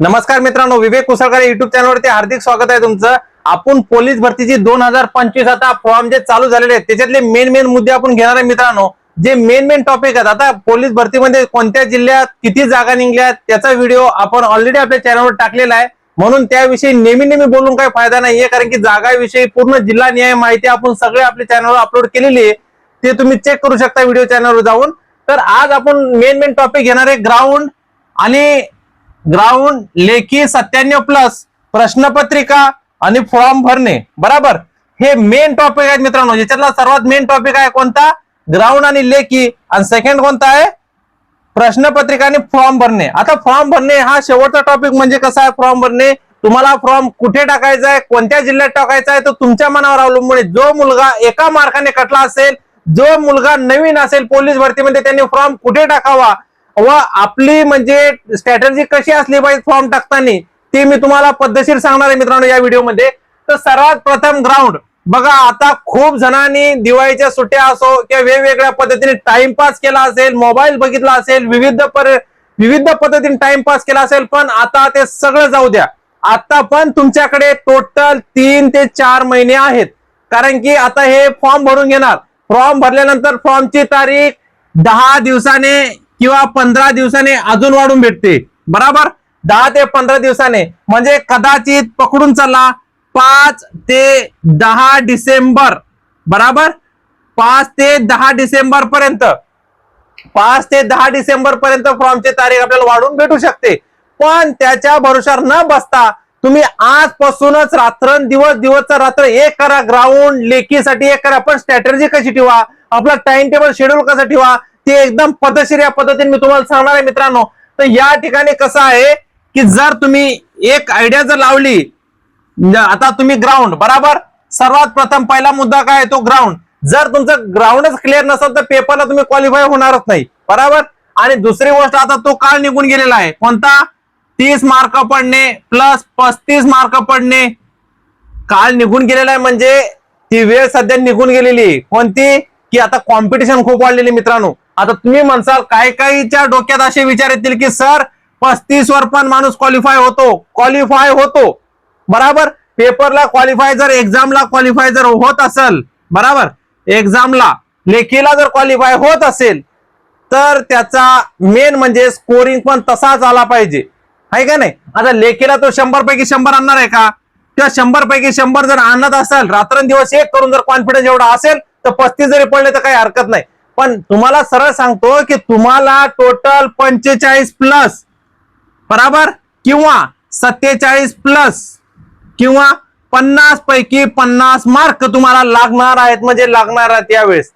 नमस्कार मित्रांनो विवेक कुसळकर युट्यूब चॅनलवरती हार्दिक स्वागत आहे तुमचं. आपण पोलीस भरतीची दोन हजार पंचवीस आता फॉर्म जे चालू झालेले आहेत त्याच्यातले मेन मेन मुद्दे आपण घेणार आहे मित्रांनो. जे मेन मेन टॉपिक आहेत आता पोलीस भरतीमध्ये कोणत्या जिल्ह्यात किती जागा निघल्या त्याचा व्हिडिओ आपण ऑलरेडी आपल्या चॅनलवर टाकलेला आहे. म्हणून त्याविषयी नेहमी नेहमी बोलून काही फायदा नाहीये कारण की जागाविषयी पूर्ण जिल्हा न्याय माहिती आपण सगळे आपल्या चॅनलवर अपलोड केलेली आहे. ते तुम्ही चेक करू शकता व्हिडिओ चॅनलवर जाऊन. तर आज आपण मेन मेन टॉपिक घेणार आहे ग्राउंड आणि ग्राउंड लेखी सत्त्याण्णव प्लस प्रश्नपत्रिका आणि फॉर्म भरणे. बराबर? हे मेन टॉपिक आहेत मित्रांनो. याच्यातला सर्वात मेन टॉपिक आहे कोणता? ग्राउंड आणि लेखी. आणि सेकंड कोणता आहे? प्रश्नपत्रिका आणि फॉर्म भरणे. आता फॉर्म भरणे हा शेवटचा टॉपिक म्हणजे कसा आहे फॉर्म भरणे? तुम्हाला फॉर्म कुठे टाकायचा आहे? कोणत्या जिल्ह्यात टाकायचा आहे? तो तुमच्या मनावर अवलंबून आहे. जो मुलगा एका मार्काने कटला असेल जो मुलगा नवीन असेल पोलीस भरतीमध्ये त्यांनी फॉर्म कुठे टाकावा? व आपली म्हणजे स्ट्रॅटर्जी कशी असली पाहिजे फॉर्म टाकताना ते मी तुम्हाला पद्धतशीर सांगणार आहे मित्रांनो या व्हिडिओमध्ये. तर सर्वात प्रथम ग्राउंड बघा आता खूप जणांनी दिवाळीच्या सुट्ट्या असो किंवा वेगवेगळ्या पद्धतीने टाइमपास केला असेल मोबाईल बघितला असेल विविध पर विविध पद्धतीने टाइमपास केला असेल पण आता ते सगळं जाऊ द्या. आता पण तुमच्याकडे टोटल तीन ते चार महिने आहेत. कारण की आता हे फॉर्म भरून घेणार. फॉर्म भरल्यानंतर फॉर्मची तारीख दहा दिवसाने किंवा पंधरा दिवसाने अजून वाढून भेटते. बराबर? दहा ते पंधरा दिवसाने. म्हणजे कदाचित पकडून चला पाच ते दहा डिसेंबर. बराबर? पाच ते दहा डिसेंबर पर्यंत. पाच ते दहा डिसेंबर पर्यंत फॉर्मची तारीख आपल्याला वाढून भेटू शकते. पण त्याच्या भरोशावर न बसता तुम्ही आजपासूनच रात्रंदिवस दिवसचा रात्र एक करा. ग्राउंड लेखीसाठी एक करा. पण स्ट्रॅटर्जी कशी ठेवा? आपला टाइम टेबल शेड्यूल कसा ठेवा? ते एकदम पद्धतशीर या पद्धतीने मी तुम्हाला सांगणार आहे मित्रांनो. तर या ठिकाणी कसं आहे की जर तुम्ही एक आयडिया जर लावली आता तुम्ही ग्राउंड बराबर? सर्वात प्रथम पहिला मुद्दा काय आहे? तो ग्राउंड जर तुमचं ग्राउंडच क्लिअर नसेल तर पेपरला तुम्ही क्वालिफाय होणारच नाही. बराबर? आणि दुसरी गोष्ट आता तो काळ निघून गेलेला आहे. कोणता? तीस मार्क पडणे प्लस पस्तीस मार्क पडणे. काळ निघून गेलेला आहे म्हणजे ती वेळ सध्या निघून गेलेली आहे. कोणती? की आता कॉम्पिटिशन खूप वाढलेली मित्रांनो. आता तुम्ही म्हणसाल काही काहीच्या डोक्यात असे विचार येतील की सर पस्तीस वर पण माणूस क्वालिफाय होतो. क्वालिफाय होतो. बराबर? पेपरला क्वालिफाय जर एक्झामला क्वालिफाय जर होत असेल बराबर? एक्झामला लेखीला जर क्वालिफाय होत असेल तर त्याचा मेन म्हणजे स्कोरिंग पण तसाच आला पाहिजे. आहे का नाही? आता लेखीला तो शंभर पैकी शंभर आणणार आहे का? किंवा शंभर पैकी शंभर जर आणत असेल रात्रंदिवस एक करून जर कॉन्फिडन्स एवढा असेल तर पस्तीस जरी पडले तर काही हरकत नाही. पण तुम्हाला सरळ सांगतो की तुम्हाला टोटल पंचेचाळीस प्लस बराबर? किंवा सत्तेचाळीस प्लस किंवा पन्नास पैकी पन्नास मार्क तुम्हाला लागणार आहेत म्हणजे लागणार आहेत यावेळेस.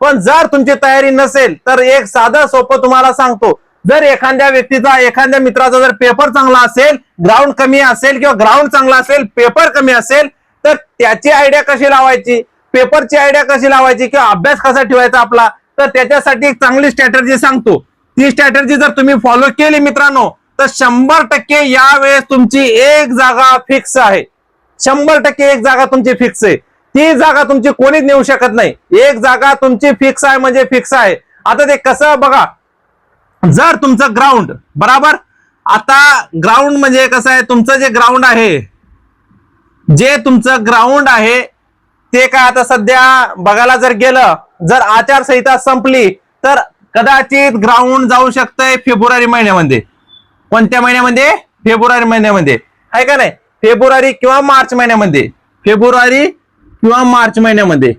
पण जर तुमची तयारी नसेल तर एक साधं सोपं तुम्हाला सांगतो. जर एखाद्या व्यक्तीचा एखाद्या मित्राचा जर पेपर चांगला असेल ग्राउंड कमी असेल किंवा ग्राउंड चांगला असेल पेपर कमी असेल तर त्याची आयडिया कशी लावायची? पेपरची आयडिया कशी लावायची? किंवा अभ्यास कसा ठेवायचा आपला? तर त्याच्यासाठी एक चांगली स्ट्रॅटर्जी सांगतो. ती स्ट्रॅटर्जी जर तुम्ही फॉलो केली मित्रांनो तर शंभर टक्के यावेळेस तुमची एक जागा फिक्स आहे. शंभर टक्के एक जागा तुमची फिक्स आहे. ती जागा तुमची कोणीच नेऊ शकत नाही. एक जागा तुमची फिक्स आहे म्हणजे फिक्स आहे. आता ते कसं बघा जर तुमचं ग्राउंड बराबर? आता ग्राउंड म्हणजे कसं आहे? तुमचं जे ग्राउंड आहे जे तुमचं ग्राउंड आहे ते काय आता सध्या बघायला जर गेलं जर आचारसंहिता संपली तर कदाचित ग्राउंड जाऊ शकतंय फेब्रुवारी महिन्यामध्ये. कोणत्या महिन्यामध्ये? फेब्रुवारी महिन्यामध्ये. आहे का नाही? फेब्रुवारी किंवा मार्च महिन्यामध्ये. फेब्रुवारी किंवा मार्च महिन्यामध्ये.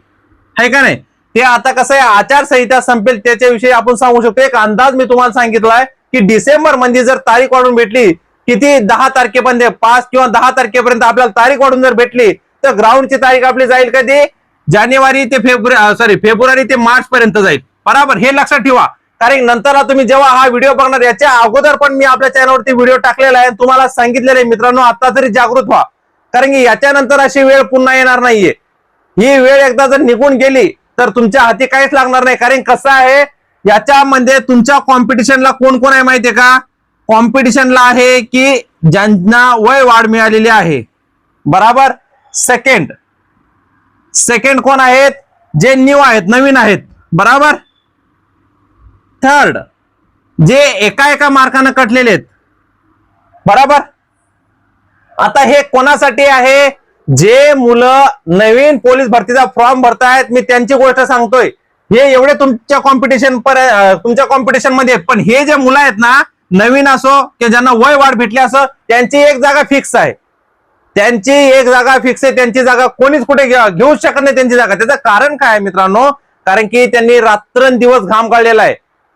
आहे का नाही? ते आता कसं आहे आचारसंहिता संपेल त्याच्याविषयी आपण सांगू शकतो. एक अंदाज मी तुम्हाला सांगितलाय की डिसेंबरमध्ये जर तारीख वाढून भेटली किती? दहा तारखेपर्यंत पाच किंवा दहा तारखेपर्यंत आपल्याला तारीख वाढून जर भेटली तर ग्राउंडची तारीख आपली जाईल कधी? जानेवारी ते फेब्रुवारी सॉरी फेब्रुवारी ते मार्च पर्यंत जाईल. बरोबर? हे लक्षात ठेवा. कारण नंतर तुम्ही जेव्हा हा व्हिडिओ बघणार याच्या अगोदर पण मी आपल्या चॅनलवरती व्हिडिओ टाकलेला आहे तुम्हाला सांगितलेलं आहे. मित्रांनो आता तरी जागृत व्हा. कारण की याच्यानंतर अशी वेळ पुन्हा येणार नाहीये. ही वेळ एकदा जर निघून गेली तर तुमच्या हाती काहीच लागणार नाही. कारण कसं आहे याच्यामध्ये तुमच्या कॉम्पिटिशनला कोण कोण आहे माहितीये का? कॉम्पिटिशनला आहे की ज्यांना वय वाढ मिळालेली आहे. बराबर? सेकंड. सेकंड कोण आहेत? जे न्यू आहेत नवीन आहेत. बराबर? थर्ड जे एका एका मार्कानं कटलेले आहेत. बरोबर? आता हे कोणासाठी आहे? जे मुलं नवीन पोलीस भरतीचा फॉर्म भरतायत मी त्यांची गोष्ट सांगतोय. हे एवढे तुमच्या कॉम्पिटिशन पर तुमच्या कॉम्पिटिशनमध्ये पण हे जे मुलं आहेत ना नवीन असो की ज्यांना वय वाढ भेटली असो त्यांची एक जागा फिक्स आहे. त्यांची एक जागा फिक्स आहे त्यांची जागा कोणीच कुठे घेऊ शकत नाही त्यांची जागा. त्याचं कारण काय आहे मित्रांनो? कारण की त्यांनी रात्रंदिवस घाम काढलेला आहे.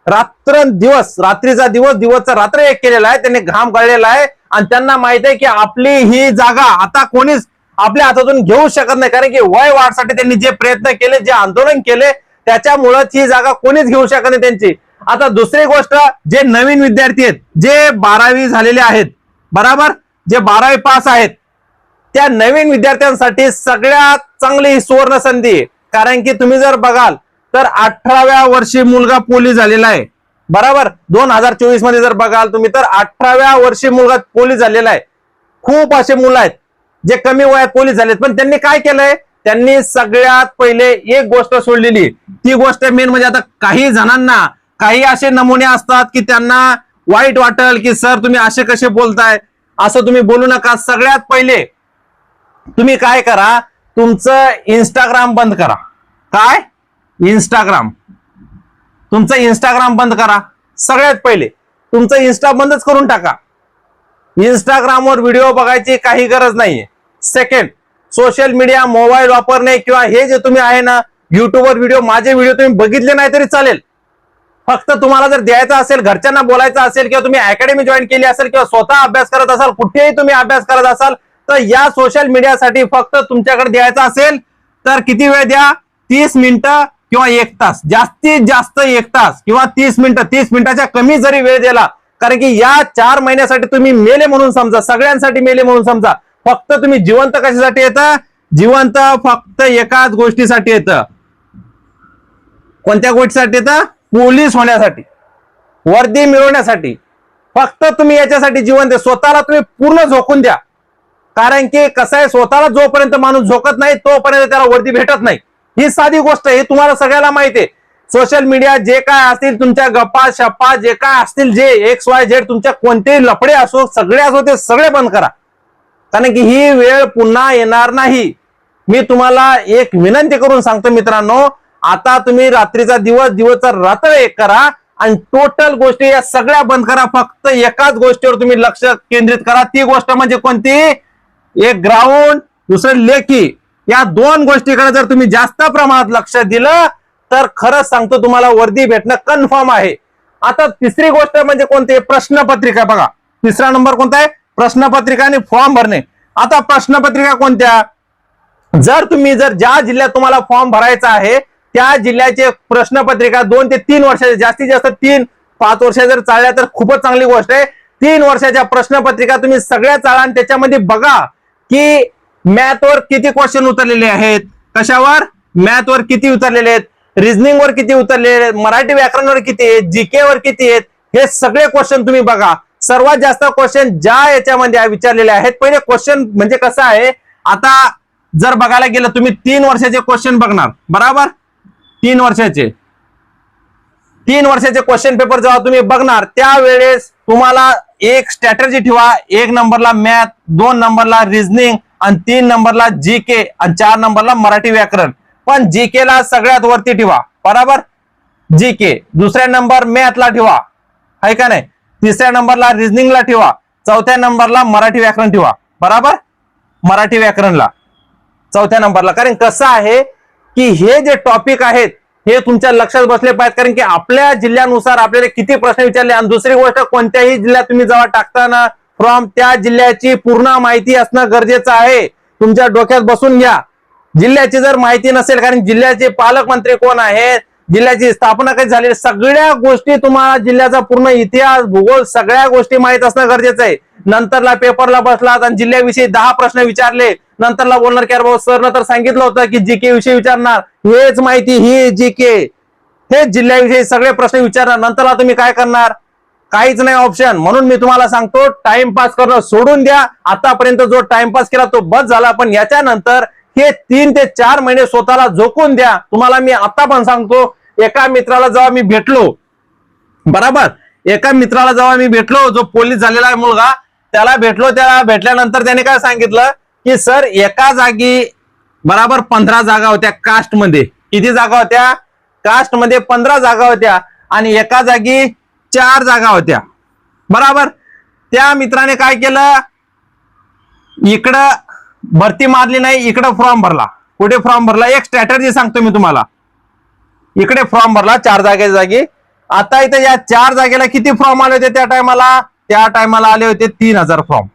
रात्रंदिवस रात्रीचा दिवस दिवसचा रात्र एक केलेला आहे. त्यांनी घाम काढलेला आहे. आणि त्यांना माहीत आहे की आपली ही जागा आता कोणीच आपल्या हातातून घेऊ शकत नाही. कारण की वय वाढसाठी त्यांनी जे प्रयत्न केले जे आंदोलन केले त्याच्यामुळेच ही जागा कोणीच घेऊ शकत नाही त्यांची. आता दुसरी गोष्ट जे नवीन विद्यार्थी आहेत जे बारावी झालेले आहेत बराबर? जे बारावी पास आहेत त्या नवीन विद्यार्थ्यांसाठी सगळ्यात चांगली सुवर्ण संधी कारण की तुम्ही जर बघाल तर अठराव्या वर्षी मुलगा पोलीस झालेला आहे. बरोबर? दोन हजार चोवीसमध्ये जर बघाल तुम्ही तर अठराव्या वर्षी मुलगा पोलीस झालेला आहे. खूप असे मुलं आहेत जे कमी वयात पोलीस झालेत. पण त्यांनी काय केलंय? त्यांनी सगळ्यात पहिले एक गोष्ट सोडलेली. ती गोष्ट मेन म्हणजे आता काही जणांना काही असे नमुने असतात की त्यांना वाईट वाटेल की सर तुम्ही असे कसे बोलताय? असं तुम्ही बोलू नका. सगळ्यात पहिले तुम्ही काय करा तुमचं इंस्टाग्राम बंद करा. काय? इंस्टाग्राम तुमचं इंस्टाग्राम बंद करा. सगळ्यात पहिले तुमचं इन्स्टा बंदच करून टाका. इंस्टाग्रामवर व्हिडिओ बघायची काही गरज नाहीये. सेकंड सोशल मीडिया मोबाईल वापरणे किंवा हे जे तुम्ही आहे ना युट्यूबवर व्हिडिओ माझे व्हिडिओ तुम्ही बघितले नाही तरी चालेल. फक्त तुम्हाला जर द्यायचं असेल घरच्यांना बोलायचं असेल किंवा तुम्ही अकॅडमी जॉईन केली असेल किंवा स्वतः अभ्यास करत असाल कुठेही तुम्ही अभ्यास करत असाल तर या सोशल मीडियासाठी फक्त तुमच्याकडे द्यायचं असेल तर किती वेळ द्या? तीस मिनिटं किंवा एक तास. जास्तीत जास्त एक तास किंवा तीस मिनिटं. तीस मिनिटाच्या कमी जरी वेळ दिला कारण की या चार महिन्यासाठी तुम्ही मेले म्हणून समजा सगळ्यांसाठी मेले म्हणून समजा फक्त तुम्ही जिवंत कशासाठी येतं? जिवंत फक्त एकाच गोष्टीसाठी येतं. कोणत्या गोष्टीसाठी येतं? पोलीस होण्यासाठी. वर्दी मिळवण्यासाठी. फक्त तुम्ही याच्यासाठी जिवंत स्वतःला तुम्ही पूर्ण झोकून द्या. कारण की कसं आहे स्वतःला जोपर्यंत माणूस झोकत नाही तोपर्यंत त्याला वर्दी भेटत नाही. ही साधी गोष्ट आहे ही तुम्हाला सगळ्याला माहिती आहे. सोशल मीडिया जे काय असतील तुमच्या गप्पा शप्पा जे काय असतील जे एक्स वाय झेड तुमच्या कोणतेही लफडे असो सगळे असो ते सगळे बंद करा. कारण की ही वेळ पुन्हा येणार नाही. मी तुम्हाला एक विनंती करून सांगतो मित्रांनो आता तुम्ही रात्रीचा दिवस दिवसचा रात्र एक करा आणि टोटल गोष्टी या सगळ्या बंद करा. फक्त एकाच गोष्टीवर तुम्ही लक्ष केंद्रित करा. ती गोष्ट म्हणजे कोणती? एक ग्राउंड दुसरं लेखी. या दोन गोष्टीकडे जर तुम्ही जास्त प्रमाणात लक्ष दिलं तर खरंच सांगतो तुम्हाला वर्दी भेटणं कन्फर्म आहे. आता तिसरी गोष्ट म्हणजे कोणती? प्रश्नपत्रिका बघा. तिसरा नंबर कोणता आहे? प्रश्नपत्रिका आणि फॉर्म भरणे. आता प्रश्नपत्रिका कोणत्या? जर तुम्ही जर ज्या जिल्ह्यात तुम्हाला फॉर्म भरायचा आहे त्या जिल्ह्याचे प्रश्नपत्रिका दोन ते तीन वर्षाचे जास्तीत जास्त तीन पाच वर्ष जर चालल्या तर खूपच चांगली गोष्ट आहे. तीन वर्षाच्या प्रश्नपत्रिका तुम्ही सगळ्या चाळा आणि त्याच्यामध्ये बघा. की मॅथवर किती क्वेश्चन उतरलेले आहेत? कशावर? मॅथवर किती उतरलेले आहेत? रिझनिंग वर किती उतरलेले आहेत? मराठी व्याकरणवर किती आहेत? जीके वर किती आहेत? हे सगळे क्वेश्चन तुम्ही बघा. सर्वात जास्त क्वेश्चन ज्या याच्यामध्ये विचारलेले आहेत पहिले क्वेश्चन म्हणजे कसं आहे? आता जर बघायला गेलं तुम्ही तीन वर्षाचे क्वेश्चन बघणार. बराबर? तीन वर्षाचे. तीन वर्षाचे क्वेश्चन पेपर जेव्हा तुम्ही बघणार त्यावेळेस तुम्हाला एक स्ट्रॅटर्जी ठेवा. एक नंबरला मॅथ दोन नंबरला रिझनिंग आणि तीन नंबरला जी के आणि चार नंबरला मराठी व्याकरण. पण जी के ला सगळ्यात वरती ठेवा. बराबर? जी के दुसऱ्या नंबर मॅथला ठेवा. आहे का नाही? तिसऱ्या नंबरला रिझनिंगला ठेवा. चौथ्या नंबरला मराठी व्याकरण ठेवा. बराबर? मराठी व्याकरणला चौथ्या नंबरला कारण कसं आहे की हे जे टॉपिक आहेत हे तुमच्या लक्षात बसले पाहिजेत कारण की आपल्या जिल्ह्यानुसार आपल्याला किती प्रश्न विचारले आणि दुसरी गोष्ट कोणत्याही जिल्ह्यात तुम्ही जेव्हा टाकताना फ्रॉम त्या जिल्ह्याची पूर्ण माहिती असणं गरजेचं आहे. तुमच्या डोक्यात बसून घ्या. जिल्ह्याची जर माहिती नसेल कारण जिल्ह्याचे पालकमंत्री कोण आहेत? जिल्ह्याची स्थापना कधी झाली सगळ्या गोष्टी तुम्हाला जिल्ह्याचा पूर्ण इतिहास भूगोल सगळ्या गोष्टी माहीत असणं गरजेचं आहे. नंतरला पेपरला बसलात आणि जिल्ह्याविषयी दहा प्रश्न विचारले. नंतरला बोलणार की अरे भाऊ सरनं तर सांगितलं होतं की जी के विषयी विचारणार. हेच माहिती ही जी के हेच जिल्ह्याविषयी सगळे प्रश्न विचारणार. नंतरला तुम्ही काय करणार? काहीच नाही ऑप्शन म्हणून मी तुम्हाला सांगतो टाइमपास करणं सोडून द्या. आतापर्यंत जो टाइमपास केला तो बस झाला. पण याच्यानंतर हे तीन ते चार महिने स्वतःला झोकून द्या. तुम्हाला मी आता पण सांगतो एका मित्राला जेव्हा मी भेटलो बराबर? एका मित्राला जेव्हा मी भेटलो जो पोलीस झालेला आहे मुलगा त्याला भेटलो त्याला भेटल्यानंतर त्याने काय सांगितलं की सर एका जागी बराबर पंधरा जागा होत्या कास्टमध्ये किती जागा होत्या? कास्टमध्ये पंधरा जागा होत्या आणि एका जागी चार जागा होत्या. बराबर? त्या मित्राने काय केलं? इकडं भरती मारली नाही इकडं फॉर्म भरला. कुठे फॉर्म भरला? एक स्ट्रॅटर्जी सांगतो मी तुम्हाला. इकडे फॉर्म भरला चार जागेच्या जागी. आता इथे या चार जागेला किती फॉर्म आले होते त्या टायमाला त्या टायमाला आले होते तीन हजार फॉर्म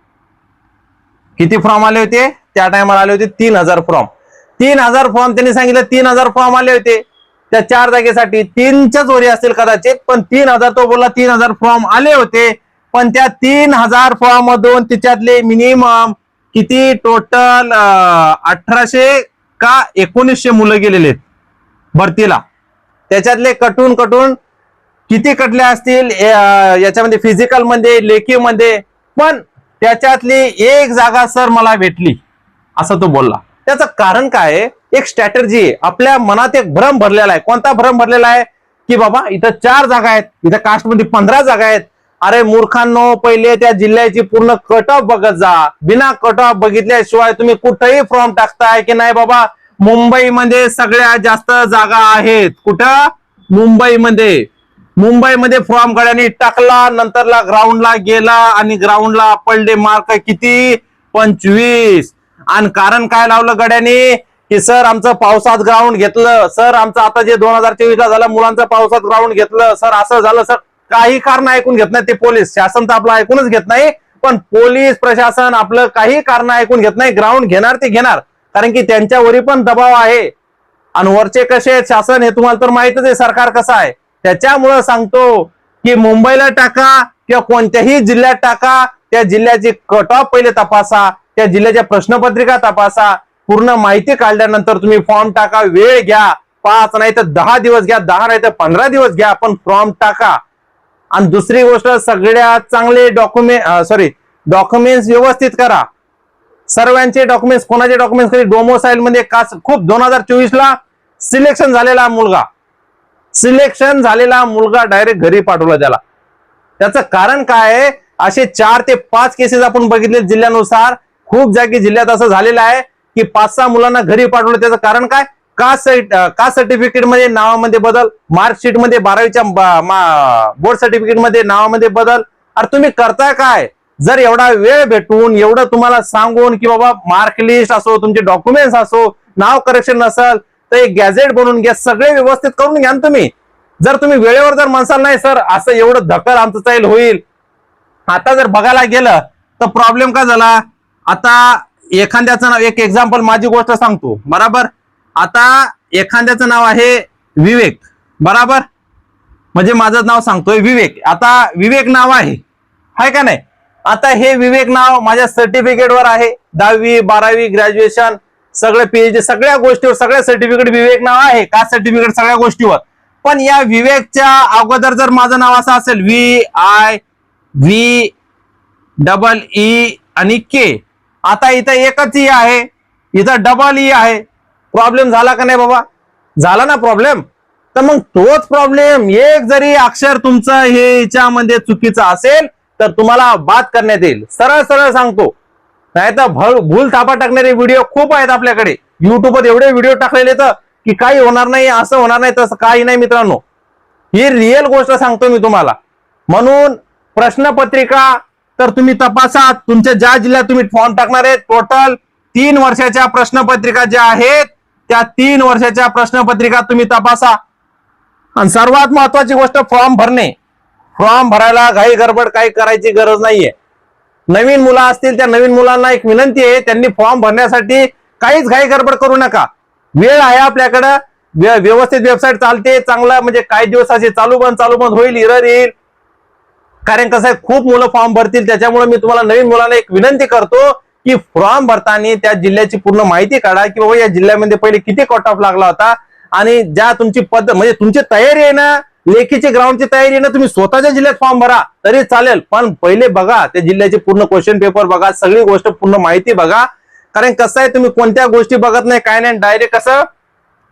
किती फॉर्म आले होते? त्या टायमाला आले होते तीन हजार फॉर्म तीन हजार फॉर्म त्यांनी सांगितलं तीन हजार फॉर्म आले होते. त्या चार जागेसाठी तीनच्या जोरी असतील कदाचित पण तीन हजार तो बोलला तीन हजार फॉर्म आले होते. पण त्या तीन हजार फॉर्म मधून तिच्यातले मिनिमम किती टोटल अठराशे का एकोणीसशे मुलं गेलेले आहेत? भरतीला. त्याच्यातले कटून कटून किती कटले असतील याच्यामध्ये फिजिकलमध्ये लेखी मध्ये. पण त्याच्यातली एक जागा सर मला भेटली असं तो बोलला. त्याचं कारण काय आहे? एक स्ट्रॅटर्जी आहे. आपल्या मनात एक भ्रम भरलेला आहे. कोणता भ्रम भरलेला आहे? की बाबा इथं चार जागा आहेत. इथं कास्टमध्ये पंधरा जागा आहेत. अरे मूर्खांनो पहिले त्या जिल्ह्याची पूर्ण कट ऑफ बघत जा. बिना कट ऑफ बघितल्याशिवाय तुम्ही कुठेही फॉर्म टाकताय की नाही बाबा? मुंबईमध्ये सगळ्यात जास्त जागा आहेत. कुठं? मुंबईमध्ये. मुंबईमध्ये फॉर्म गड्याने टाकला नंतरला ग्राउंडला गेला आणि ग्राउंडला पडले मार्क किती? पंचवीस. आणि कारण काय लावलं गड्याने? की सर आमचं पावसात ग्राउंड घेतलं. सर आमचं आता जे दोन हजार चोवीस ला झालं मुलांचं पावसात ग्राउंड घेतलं. सर असं झालं सर. काही कारण ऐकून घेत नाही ते पोलीस. शासन तर आपलं ऐकूनच घेत नाही. पण पोलीस प्रशासन आपलं काही कारण ऐकून घेत नाही. ग्राउंड घेणार ते घेणार. कारण की त्यांच्यावरही पण दबाव आहे. आणि वरचे कसे आहेत शासन हे तुम्हाला तर माहितच आहे सरकार कसं आहे. त्याच्यामुळं सांगतो की मुंबईला टाका किंवा कोणत्याही जिल्ह्यात टाका. त्या जिल्ह्याची कट ऑफ पहिले तपासा. त्या जिल्ह्याच्या प्रश्नपत्रिका तपासा. पूर्ण माहिती काढल्यानंतर तुम्ही फॉर्म टाका वेळ घ्या. पाच नाही तर दहा दिवस घ्या दहा नाही तर पंधरा दिवस घ्या पण फॉर्म टाका. आणि दुसरी गोष्ट सगळ्यात चांगले डॉक्युमेंट सॉरी डॉक्युमेंट्स व्यवस्थित करा. सर्वांचे डॉक्युमेंट्स कोणाचे डॉक्युमेंट्स कधी डोमोसाईल मध्ये कास खूप दोन हजार चोवीस ला सिलेक्शन झालेला मुलगा. सिलेक्शन झालेला मुलगा डायरेक्ट घरी पाठवला त्याला. त्याचं कारण काय आहे? असे चार ते पाच केसेस आपण बघितले जिल्ह्यानुसार. खूप जागी जिल्ह्यात असं झालेलं आहे की पाच सहा मुलांना घरी पाठवलं. त्याचं कारण काय? कास्ट कास्ट सर्टिफिकेटमध्ये नावामध्ये बदल मार्कशीटमध्ये बारावीच्या बोर्ड सर्टिफिकेटमध्ये नावामध्ये बदल. अरे तुम्ही करताय काय? जर एवढा वेळ भेटून एवढं तुम्हाला सांगून की बाबा मार्क लिस्ट असो तुमचे डॉक्युमेंट्स असो नाव करेक्शन नसल तर एक गॅझेट बनवून घ्या सगळे व्यवस्थित करून घ्या ना तुम्ही. जर तुम्ही वेळेवर जर म्हणसाल नाही सर असं एवढं धक्कल आमचं चाईल होईल. आता जर बघायला गेलं तर प्रॉब्लेम काय झाला? आता एखाद्याचं नाव एक एक्झाम्पल माझी गोष्ट सांगतो. बराबर? आता एखाद्याचं नाव आहे विवेक. बराबर? म्हणजे माझं नाव सांगतोय विवेक. आता विवेक नाव आहे. हाय का नाही? आता हे विवेक नाव माझ्या सर्टिफिकेटवर आहे. दहावी बारावी ग्रॅज्युएशन सगळे पीएचडी सगळ्या गोष्टीवर सगळ्या सर्टिफिकेट विवेक नाव आहे. का सर्टिफिकेट सगळ्या गोष्टीवर. पण या विवेकच्या अगोदर जर माझं नाव असं असेल V I V double E आणि के आता इथं एकच ई आहे. इथं डबल ई e आहे. प्रॉब्लेम झाला का नाही बाबा? झाला ना प्रॉब्लेम तर मग तोच प्रॉब्लेम एक जरी अक्षर तुमचं हे याच्यामध्ये चुकीचं असेल तर तुम्हाला बाद करण्यात येईल. सरळ सरळ सांगतो. नाही तर भल भूल थापा टाकणारे व्हिडिओ खूप आहेत आपल्याकडे. युट्यूबवर एवढे व्हिडिओ टाकलेले तर की काही होणार नाही असं होणार नाही तसं काही नाही मित्रांनो. ही रिअल गोष्ट सांगतो मी तुम्हाला. म्हणून प्रश्नपत्रिका तर तुम्ही तपासा तुमच्या ज्या जिल्ह्यात तुम्ही फॉर्म टाकणार आहेत टोटल तीन वर्षाच्या प्रश्नपत्रिका ज्या आहेत त्या तीन वर्षाच्या प्रश्नपत्रिका तुम्ही तपासा. आणि सर्वात महत्वाची गोष्ट फॉर्म भरणे. फॉर्म भरायला घाई गडबड काही करायची गरज नाहीये. नवीन मुलं असतील त्या नवीन मुलांना एक विनंती आहे त्यांनी फॉर्म भरण्यासाठी काहीच घाई गडबड करू नका. वेळ आहे आपल्याकडं व्यवस्थित वेबसाईट चालते चांगला म्हणजे काही दिवस असे चालू बंद चालू बंद होईल इरर येईल. कारण कसं आहे खूप मुलं फॉर्म भरतील त्याच्यामुळे मी तुम्हाला नवीन मुलांना एक विनंती करतो की फॉर्म भरताना त्या जिल्ह्याची पूर्ण माहिती काढा की बाबा या जिल्ह्यामध्ये पहिले किती कट ऑफ लागला होता आणि ज्या तुमची पद्धत म्हणजे तुमची तयारी आहे ना लेखीची ग्राउंडची तयारी ना तुम्ही स्वतःच्या जिल्ह्यात फॉर्म भरा. तरी चालेल पण पहिले बघा त्या जिल्ह्याचे पूर्ण क्वेश्चन पेपर बघा सगळी गोष्ट पूर्ण माहिती बघा. कारण कसं आहे तुम्ही कोणत्या गोष्टी बघत नाही काय नाही डायरेक्ट कसं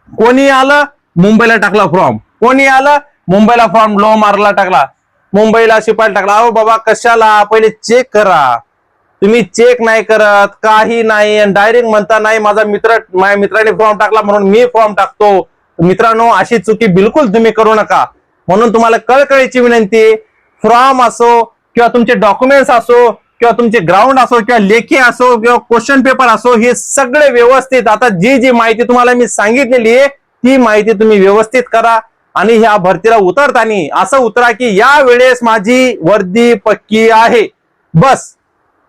कोणी आलं मुंबईला टाकला फॉर्म कोणी आलं मुंबईला फॉर्म लो मारला टाकला. मुंबईला शिपायला टाकला. अहो बाबा कशाला? पहिले चेक करा. तुम्ही चेक नाही करत काही नाही आणि डायरेक्ट म्हणता नाही माझा मित्र माझ्या मित्राने फॉर्म टाकला म्हणून मी फॉर्म टाकतो. मित्रांनो अशी चुकी बिलकुल तुम्ही करू नका. म्हणून तुम्हाला कळकळीची विनंती फॉर्म असो किंवा तुमचे डॉक्युमेंट्स असो किंवा तुमचे ग्राउंड असो किंवा लेखी असो किंवा क्वेश्चन पेपर असो हे सगळे व्यवस्थित. आता जी जी माहिती तुम्हाला मी सांगितलेली आहे ती माहिती तुम्ही व्यवस्थित करा आणि ह्या भरतीला उतरताना असं उतरा की या वेळेस माझी वर्दी पक्की आहे. बस.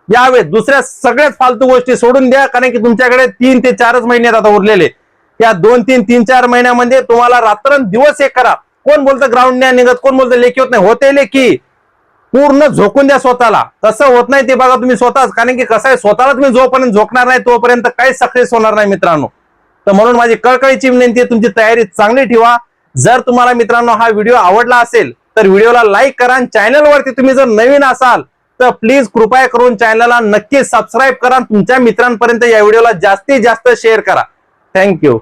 यावेळेस दुसऱ्या सगळ्याच फालतू गोष्टी सोडून द्या कारण की तुमच्याकडे तीन ते चारच महिने आता उरलेले. या दोन तीन तीन चार महिन्यामध्ये तुम्हाला रात्र दिवस एक करा. कोण बोलतं ग्राउंड नाही निघत कोण बोलतं लेखी होत नाही. होते लेखी. पूर्ण झोकून द्या स्वतःला. कसं होत नाही ते बघा तुम्ही स्वतःच. कारण की कसं आहे स्वतःला तुम्ही जोपर्यंत झोकणार नाही तोपर्यंत काही सक्सेस होणार नाही मित्रांनो. तर म्हणून माझी कळकळीची विनंती आहे तुमची तयारी चांगली ठेवा. जर तुम्हाला मित्रांनो हा व्हिडिओ आवडला असेल तर व्हिडिओला लाईक करा आणि चॅनलवरती तुम्ही जर नवीन असाल तर प्लीज कृपया करून चॅनलला नक्की सबस्क्राईब करा तुमच्या मित्रांपर्यंत या व्हिडिओला जास्तीत जास्त शेअर करा. थँक्यू